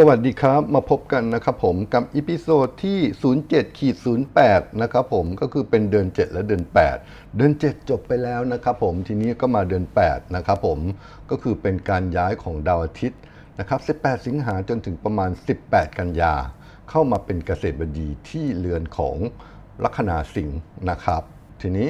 สวัสดีครับ มาพบกันนะครับผมกับอีพิโซดที่ 07ขีด08 นะครับผมก็คือเป็นเดือน 7 และเดือน 8 เดือน 7 จบไปแล้วนะครับผมทีนี้ก็มาเดือน 8 นะครับผมก็คือเป็นการย้ายของดาวอาทิตย์นะครับ 18 สิงหาจนถึงประมาณ 18 กันยา เข้ามาเป็นเกษตรบดีที่เรือนของลัคนาสิงห์นะครับ ทีนี้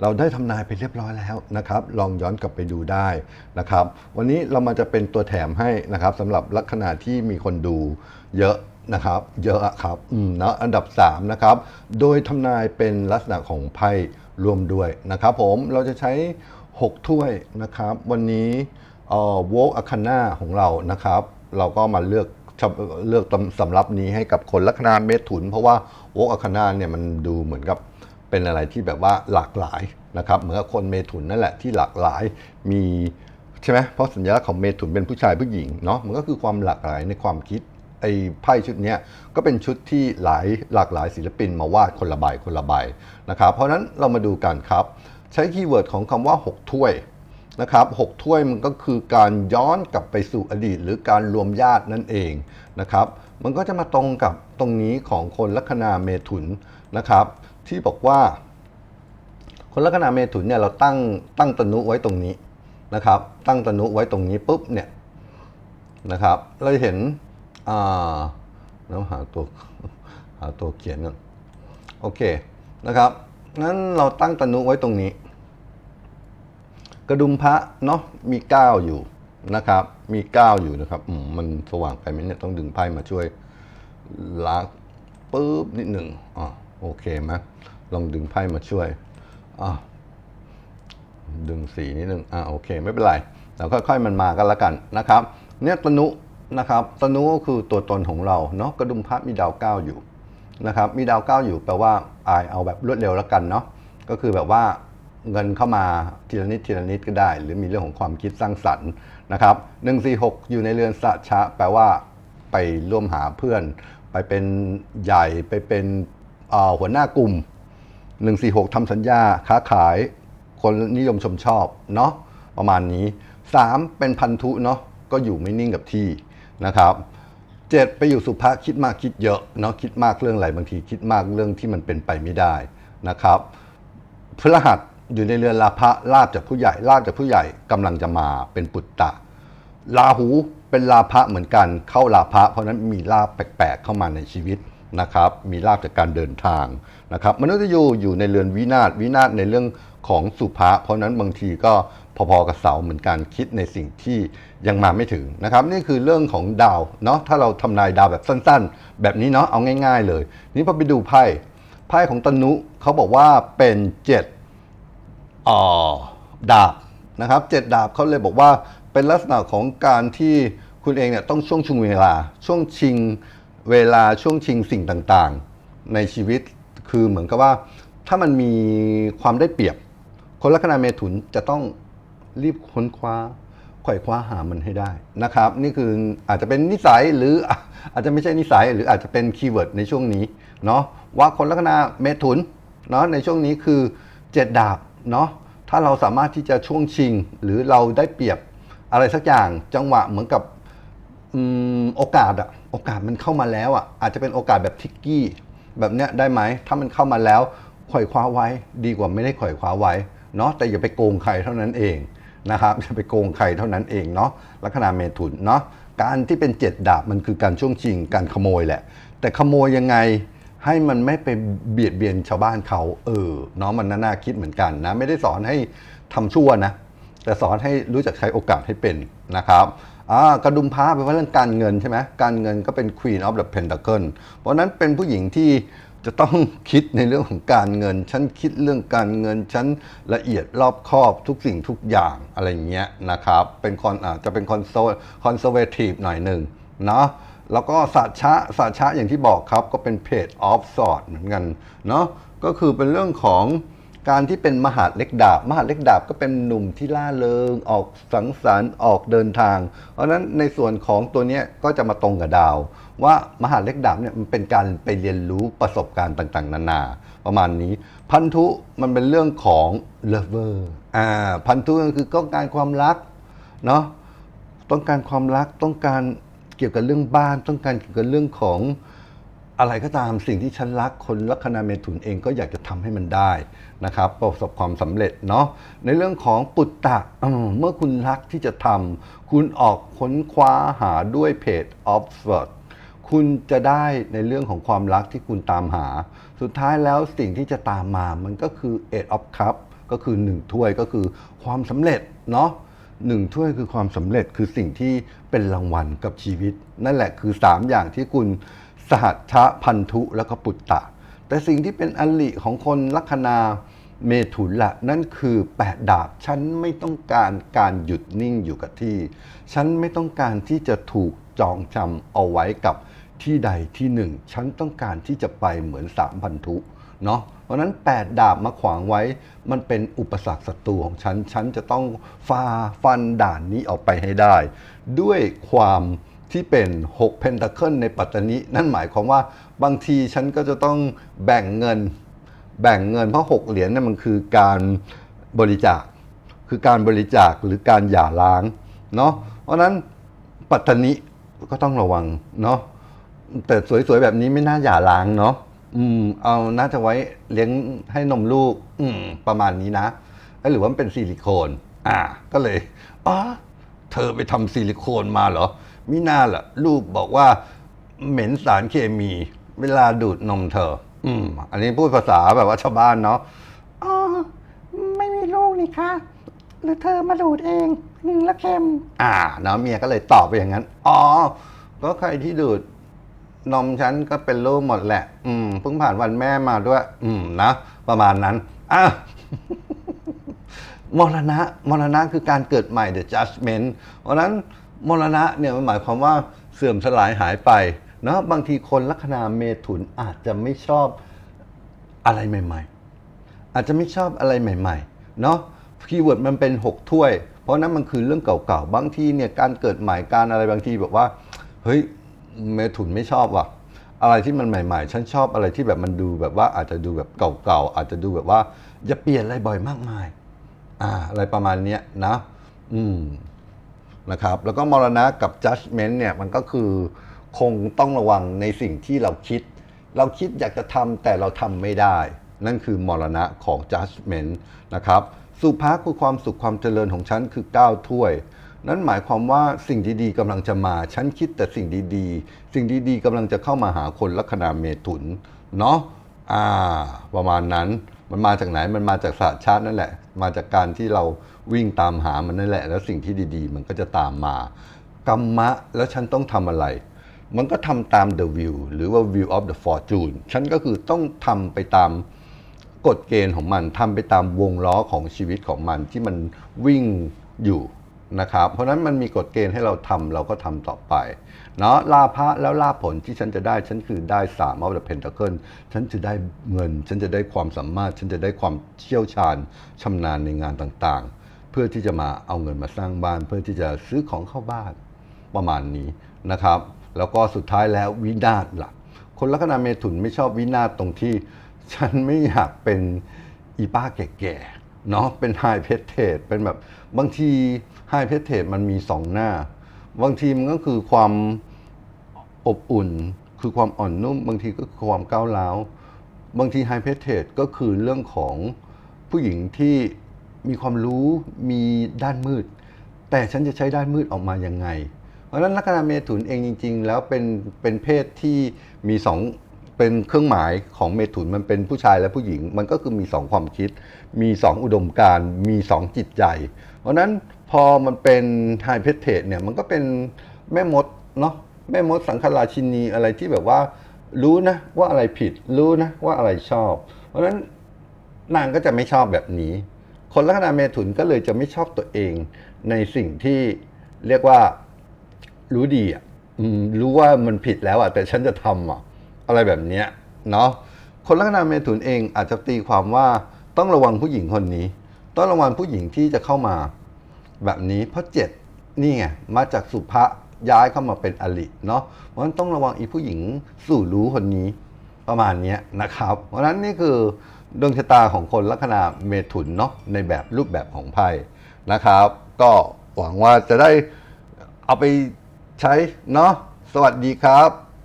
เราได้ทำนายไปเรียบร้อยแล้วนะครับ ลองย้อนกลับไปดูได้นะครับ วันนี้เรามาจะเป็นตัวแถมให้นะครับสำหรับลัคนาที่มีคนดูเยอะนะครับ เยอะครับอืมนะอันดับ 3 นะครับ โดยทำนายเป็นลักษณะของไพ่รวมด้วยนะครับ ผมเราจะใช้ 6 ถ้วยนะครับ วันนี้เอ่อโวกอคาน่าของเรานะครับ เราก็มาเลือกเลือกสำรับนี้ให้กับคนลัคนาเมถุน เพราะว่าโวกอาคานาเนี่ยมันดูเหมือนกับ เป็นอะไรที่แบบว่าหลากหลายนะครับเหมือนคนเมถุนนั่นแหละที่หลากหลายมีใช่ไหมเพราะสัญลักษณ์ของเมถุนเป็นผู้ชายผู้หญิงเนาะมันก็คือความหลากหลายในความคิดไอ้ไพ่ชุดนี้ก็เป็นชุดที่หลายหลากหลายศิลปินมาวาดคนละใบคนละใบนะครับเพราะนั้นเรามาดูกันครับ ใช้คีย์เวิร์ดของคำว่า 6 ถ้วยนะครับหกถ้วยมันก็คือการย้อนกลับไปสู่อดีต หรือการรวมญาตินั่นเองนะครับมันก็จะมาตรงกับตรงนี้ของคนลัคนาเมถุนนะครับ ที่บอกว่า คนลัคนาเมถุนเนี่ยเราตั้งตั้งตนุไว้ตรงนี้นะครับ ตั้งตนุไว้ตรงนี้ปุ๊บเนี่ยนะครับ เราเห็นอ่าแล้วหาตัวหาตัวเขียนก่อนโอเคนะครับงั้นเราตั้งตนุไว้ตรงนี้ กระดุมพระเนาะมีก้าอยู่นะครับ มีก้าอยู่นะครับมันสว่างไปไหมเนี่ยต้องดึงไพ่มาช่วยล้างปุ๊บนิดหนึ่งอ่าโอเคไหม ลองดึงไพ่มาช่วยอ่าดึงสีนิดหนึ่งอ่าโอเค ไม่เป็นไรเราค่อยๆมันมากันละกันนะครับ เนี่ยตนุนะครับตนุก็คือตัวตนของเราเนาะกระดุมพระมีดาวเก้าอยู่นะครับมีดาวเก้าอยู่แปลว่าอายเอาแบบรวดเร็วแล้วกันเนาะก็คือแบบว่าเงินเข้ามาทีละนิดทีละนิดก็ได้ หรือมีเรื่องของความคิดสร้างสรรค์นะครับ146 อยู่ในเรือนสัชะ แปลว่าไปร่วมหาเพื่อน ไปเป็นใหญ่ไปเป็นหัวหน้ากลุ่ม 146ทำสัญญาค้าขาย คนนิยมชมชอบเนาะประมาณนี้ 3 เป็นพันธุเนาะก็อยู่ไม่นิ่งกับที่นะครับเจ็ดไปอยู่สุภาคิดมากคิดเยอะเนาะคิดมากเรื่องอะไรบางทีคิดมากเรื่องที่มันเป็นไปไม่ได้นะครับพฤหัสอยู่ในเรือนลาภะลาบจากผู้ใหญ่ลาบจากผู้ใหญ่กำลังจะมาเป็นปุตตะลาหูเป็นลาภะเหมือนกันเข้าลาภะเพราะฉะนั้นมีลาบแปลกๆเข้ามาในชีวิต นะครับมีลาบจากการเดินทางนะครับมนุษย์ยูอยู่ในเรือนวินาศวินาศในเรื่องของสุภะเพราะนั้นบางทีก็พอๆกับเสาเหมือนกันคิดในสิ่งที่ยังมาไม่ถึงนะครับ นี่คือเรื่องของดาวเนาะถ้าเราทำนายดาวแบบสั้นๆ แบบนี้เนาะเอาง่าย ๆ เลย นี่พอไปดูไพ่ไพ่ของตนุเขาบอกว่าเป็นเจ็ดอ่อดาบนะครับเจ็ดดาบเขาเลยบอกว่าเป็นลักษณะของการที่คุณเองเนี่ยต้องช่วงชิงเวลา ช่วงชิง เวลาช่วงชิงสิ่งต่างๆ ในชีวิตคือเหมือนกับว่า ถ้ามันมีความได้เปรียบ คนลัคนาเมถุนจะต้องรีบค้นคว้าไขว่คว้าหามันให้ได้นะครับ นี่คืออาจจะเป็นนิสัยหรืออาจจะไม่ใช่นิสัยหรืออาจจะเป็นคีย์เวิร์ดในช่วงนี้เนาะว่าคนลัคนาเมถุนเนาะในช่วงนี้คือเจ็ดดาบเนาะถ้าเราสามารถที่จะช่วงชิง หรือเราได้เปรียบอะไรสักอย่างจังหวะเหมือนกับอโอกาสอะ โอกาสมันเข้ามาแล้วอะอาจจะเป็นโอกาสแบบทิกกี้ แบบเนี้ยได้ไหมถ้ามันเข้ามาแล้วขวอยคว้าไว้ดีกว่าไม่ได้ขวอยคว้าไว้เนาะแต่อย่าไปโกงใครเท่านั้นเองนะครับอย่าไปโกงใครเท่านั้นเองเนาะลัคนาเมถุนเนาะการที่เป็นเจ็ดดาบมันคือการช่วงชิงการขโมยแหละ แต่ขโมยยังไงให้มันไม่ไปเบียดเบียนชาวบ้านเขาเออเนาะมันน่าคิดเหมือนกันนะ ไม่ได้สอนให้ทำชั่วนะ แต่สอนให้รู้จักใช้โอกาสให้เป็นนะครับ อ่ากระดุมพร้าแปลว่าเรื่องการเงินใช่ไหมการเงินก็เป็น Queen of the Pentacle เพราะนั้นเป็นผู้หญิงที่จะต้องคิดในเรื่องของการเงิน ฉันคิดเรื่องการเงิน ฉันละเอียดรอบคอบทุกสิ่งทุกอย่างอะไรเงี้ยนะครับ เป็นคอนอาจจะเป็นคอนโซคอนเซอร์เวทีฟหน่อยหนึ่งเนาะแล้วก็สัชะสัชะอย่างที่บอกครับก็เป็นเพจออฟสอดเหมือนกันเนาะก็คือเป็นเรื่องของ การที่เป็นมหาดเล็กดาบ มหาดเล็กดาบก็เป็นหนุ่มที่ล่าเริง ออกสังสรรค์ออกเดินทาง เพราะฉะนั้นในส่วนของตัวเนี้ยก็จะมาตรงกับดาว ว่ามหาดเล็กดาบเนี่ยมันเป็นการไปเรียนรู้ประสบการณ์ต่างๆ นานา ประมาณนี้ พันธุมันเป็นเรื่องของ lover อ่าพันธุก็คือต้องการความรักเนาะต้องการความรักต้องการเกี่ยวกับเรื่องบ้าน ต้องการเกี่ยวกับเรื่องของ อะไรก็ตามสิ่งที่ฉันรักคนลัคนาเมถุนเองก็อยากจะทำให้มันได้นะครับประสบความสำเร็จเนาะในเรื่องของปุตตะเมื่อคุณรักที่จะทำคุณออกค้นคว้าหาด้วยเพจ Oxford คุณจะได้ในเรื่องของความรักที่คุณตามหา สุดท้ายแล้วสิ่งที่จะตามมามันก็คือ Eight of Cup ก็คือ 1 ถ้วยก็คือความสำเร็จเนาะหนึ่งถ้วยคือความสำเร็จคือสิ่งที่เป็นรางวัลกับชีวิต นั่นแหละคือ 3 อย่างที่คุณ สหัชชะพันธุแล้วก็ปุตตะ แต่สิ่งที่เป็นอลิของคนลัคนาเมถุนละนั่นคือแปดดาบ ฉันไม่ต้องการการหยุดนิ่งอยู่กับที่ ฉันไม่ต้องการที่จะถูกจองจำเอาไว้กับที่ใดที่หนึ่ง ฉันต้องการที่จะไปเหมือนสามพันธุเนาะเพราะนั้น 8 ดาบมาขวางไว้ มันเป็นอุปสรรคศัตรูของฉัน ฉันจะต้องฝ่าฟันด่านนี้ออกไปให้ได้ ด้วยความ ที่เป็น6 Pentacle ในปัตตานีนั่นหมายความว่าบางทีฉันก็จะต้องแบ่งเงิน แบ่งเงินเพราะ 6 เหรียญเนี่ยมันคือการบริจาค คือการบริจาคหรือการหย่าร้างเนาะเพราะนั้นปัตตานีก็ต้องระวังเนาะแต่สวยๆแบบนี้ไม่น่าหย่าร้างเนาะอืมเอาน่าจะไว้เลี้ยงให้นมลูก อืม ประมาณนี้นะหรือว่ามันเป็นซิลิโคน อ่า ก็เลยอ๋อเธอไปทำซิลิโคนมาเหรอ มิน่าล่ะ ลูกบอกว่า เหม็นสารเคมี เวลาดูดนมเธอ อืม อันนี้พูดภาษาแบบว่าชาวบ้านเนาะอ๋อไม่มีลูกนี่คะหรือเธอมาดูดเองอืมแล้วเค็ม อ่าเนาะเมียก็เลยตอบไปอย่างนั้น อ๋อ ก็ใครที่ดูดนมฉันก็เป็นลูกหมดแหละ อืมเพิ่งผ่านวันแม่มาด้วย อืมนะประมาณนั้นอะ มรณะ มรณะคือการเกิดใหม่ the judgment เพราะฉะนั้น มรณะเนี่ยมันหมายความว่าเสื่อมสลายหายไปเนาะบางทีคนลัคนาเมถุนอาจจะไม่ชอบอะไรใหม่ ๆ อาจจะไม่ชอบอะไรใหม่ ๆ เนาะคีย์เวิร์ดมันเป็น 6 ถ้วย เพราะนั้นมันคือเรื่องเก่าๆ บางทีเนี่ยการเกิดใหม่การอะไรบางทีแบบว่า เฮ้ยเมถุนไม่ชอบว่ะ อะไรที่มันใหม่ ๆ ฉันชอบอะไรที่แบบมันดูแบบว่าอาจจะดูแบบเก่าๆ อาจจะดูแบบว่าอย่าเปลี่ยนอะไรบ่อยมากมาย อ่า อะไรประมาณเนี้ยนะ อืม นะครับแล้วก็มรณะกับ judgment เนี่ยมันก็คือคงต้องระวังในสิ่งที่เราคิด เราคิดอยากจะทำแต่เราทำไม่ได้ นั่นคือมรณะของ judgment นะครับสุภาคือความสุขความเจริญของฉันคือ9ถ้วย นั่นหมายความว่าสิ่งดีๆกำลังจะมา ฉันคิดแต่สิ่งดีๆ สิ่งดีๆกำลังจะเข้ามาหาคนลัคนาเมถุนเนาะอ่า ประมาณนั้น มันมาจากไหนมันมาจากศาสตร์ชาตินั่นแหละ มาจากการที่เราวิ่งตามหามันนั่นแหละ แล้วสิ่งที่ดีๆ มันก็จะตามมากรรมะแล้วฉันต้องทำอะไร มันก็ทำตาม the view หรือว่า view of the fortune ฉันก็คือต้องทำไปตามกฎเกณฑ์ของมันทำไปตามวงล้อของชีวิตของมันที่มันวิ่งอยู่ นะครับเพราะนั้นมันมีกฎเกณฑ์ให้เราทำเราก็ทำต่อไปเนาะลาภะแล้วลาผลที่ฉันจะได้ ฉันคือได้สามเอาเดเพนตะเคิลฉันจะได้เงิน ฉันจะได้ความสามารถ ฉันจะได้ความเชี่ยวชาญชำนาญในงานต่างๆ เพื่อที่จะมาเอาเงินมาสร้างบ้าน เพื่อที่จะซื้อของเข้าบ้านประมาณนี้นะครับ แล้วก็สุดท้ายแล้ววินาศล่ะ คนลัคนาเมถุนไม่ชอบวินาศตรงที่ ฉันไม่อยากเป็นอีป้าแก่ๆเนาะเป็นไฮเพชเทดเป็นแบบบางที ไฮเพชเทดมันมีสองหน้า บางทีมันก็คือความอบอุ่น คือความอ่อนนุ่ม บางทีก็คือความก้าวร้าว บางทีไฮเพชเทดก็คือเรื่องของผู้หญิงที่มีความรู้มีด้านมืด แต่ฉันจะใช้ด้านมืดออกมายังไง เพราะฉะนั้นลัคนาเมถุนเองจริง ๆ แล้วเป็นเป็นเพศที่มีสองเป็นเครื่องหมายของเมถุนมันเป็นผู้ชายและผู้หญิง มันก็คือมีสองความคิด มีสองอุดมการมีสองจิตใจ เพราะนั้น พอมันเป็นไฮเพชเทดเนี่ยมันก็เป็นแม่มดเนาะแม่มดสังฆราชินีอะไรที่แบบว่ารู้นะว่าอะไรผิด รู้นะว่าอะไรชอบ เพราะฉะนั้นนางก็จะไม่ชอบแบบนี้ คนลัคนาเมถุนก็เลยจะไม่ชอบตัวเองในสิ่งที่เรียกว่ารู้ดีอะรู้ว่ามันผิดแล้วอะแต่ฉันจะทำอะอะไรแบบเนี้ยเนาะคนลัคนาเมถุนเองอาจจะตีความว่าต้องระวังผู้หญิงคนนี้ ต้องระวังผู้หญิงที่จะเข้ามา แบบนี้ เพราะเจ็ดนี่ไงมาจากสุภะย้ายเข้ามาเป็นอลิเนาะเพราะฉะนั้นต้องระวังอีผู้หญิงสู่รู้คนนี้ประมาณนี้นะครับ เพราะฉะนั้นนี่คือดวงชะตาของคนลัคนาเมถุนเนาะในแบบรูปแบบของไพ่นะครับ ก็หวังว่าจะได้เอาไปใช้เนาะสวัสดีครับ